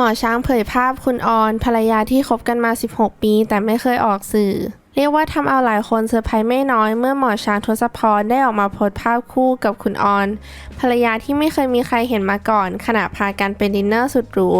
หมอช้างเผยภาพคุณออนภรรยาที่คบกันมา 16 ปี แต่ไม่เคยออกสื่อ เรียกว่าทำเอาหลายคนเซอร์ไพรส์ไม่น้อยเมื่อหมอช้างทศพรได้ออกมาโพสภาพคู่กับคุณออน ภรรยาที่ไม่เคยมีใครเห็นมาก่อน ขณะพากันเป็นดินเนอร์สุดหรู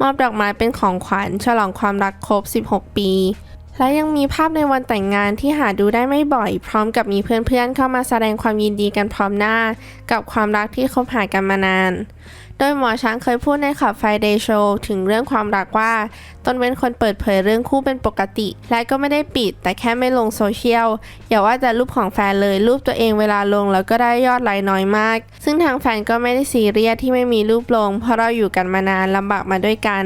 มอบดอกไม้เป็นของขวัญ ฉลองความรักครบ 16 ปี และยังมีภาพในวันแต่งงานที่หาดูได้ไม่บ่อย พร้อมกับมีเพื่อนๆ เข้ามาแสดงความยินดีกันพร้อมหน้า กับความรักที่คบหากันมานาน โดยหมอช้างเคยพูดในขับ Friday Show ถึงเรื่องความรักว่า ตนเป็นคนเปิดเผยเรื่องคู่เป็นปกติ และก็ไม่ได้ปิด แต่แค่ไม่ลงโซเชียล อย่าว่าแต่รูปของแฟนเลย รูปตัวเองเวลาลงแล้วก็ได้ยอดไลค์น้อยมาก ซึ่งทางแฟนก็ไม่ได้ซีเรียสที่ไม่มีรูปลง เพราะเราอยู่กันมานานลำบากมาด้วยกัน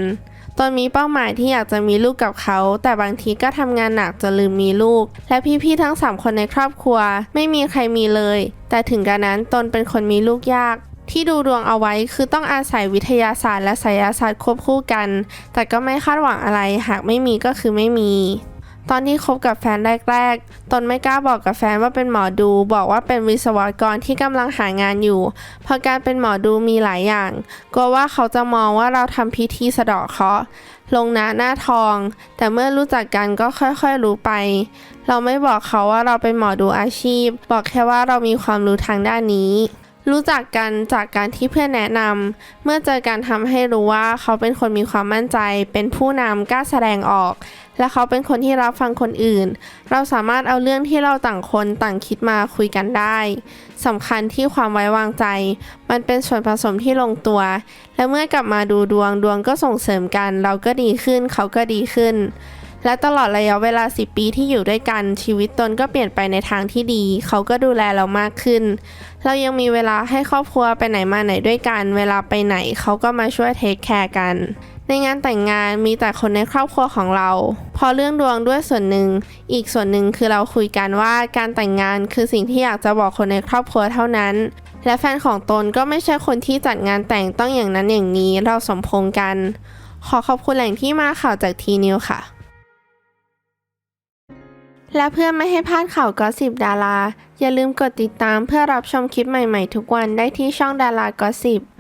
ตนมีเป้าหมายที่อยากจะมีลูกกับเขา แต่บางทีก็ทำงานหนักจนลืมมีลูก และพี่ๆทั้ง 3 คนในครอบครัว ไม่มีใครมีเลย แต่ถึงกระนั้นตนเป็นคนมีลูกยาก ที่ดูดวงเอาไว้คือต้องอาศัยวิทยาศาสตร์และไสยศาสตร์ควบคู่กัน แต่ก็ไม่คาดหวังอะไร หากไม่มีก็คือไม่มี ตอนที่คบกับแฟนแรก ๆ ตนไม่กล้าบอกกับแฟนว่าเป็นหมอดู บอกว่าเป็นวิศวกรที่กำลังหางานอยู่ เพราะการเป็นหมอดูมีหลายอย่าง กลัวว่าเขาจะมองว่าเราทำพิธีสะเดาะเคราะห์ลงนะหน้าทอง แต่เมื่อรู้จักกันก็ค่อยๆรู้ไป เราไม่บอกเขาว่าเราเป็นหมอดูอาชีพ บอกแค่ว่าเรามีความรู้ทางด้านนี้รู้จักกันจากการที่เพื่อนแนะนำเมื่อเจอกันทำให้รู้ว่าเขาเป็นคนมีความมั่นใจ เป็นผู้นำกล้าแสดงออก และเขาเป็นคนที่รับฟังคนอื่น เราสามารถเอาเรื่องที่เราต่างคนต่างคิดมาคุยกันได้สำคัญที่ความไว้วางใจ มันเป็นส่วนผสมที่ลงตัว และเมื่อกลับมาดูดวงดวงก็ส่งเสริมกัน เราก็ดีขึ้น เขาก็ดีขึ้น และตลอดระยะเวลา 10 ปีที่อยู่ด้วยกัน ชีวิตตนก็เปลี่ยนไปในทางที่ดี เขาก็ดูแลเรามากขึ้น เรายังมีเวลาให้ครอบครัวไปไหนมาไหนด้วยกัน เวลาไปไหนเขาก็มาช่วยเทคแคร์กัน ในงานแต่งงานมีแต่คนในครอบครัวของเรา พอเรื่องดวงด้วยส่วนหนึ่ง อีกส่วนหนึ่งคือเราคุยกันว่าการแต่งงานคือสิ่งที่อยากจะบอกคนในครอบครัวเท่านั้น และแฟนของตนก็ไม่ใช่คนที่จัดงานแต่งต้องอย่างนั้นอย่างนี้เราสมพงกัน ขอขอบคุณแหล่งที่มาข่าวจากทีนิวค่ะและเพื่อไม่ให้พลาดข่าวก็สิบดารา อย่าลืมกดติดตามเพื่อรับชมคลิปใหม่ๆทุกวันได้ที่ช่องดารากอสิบ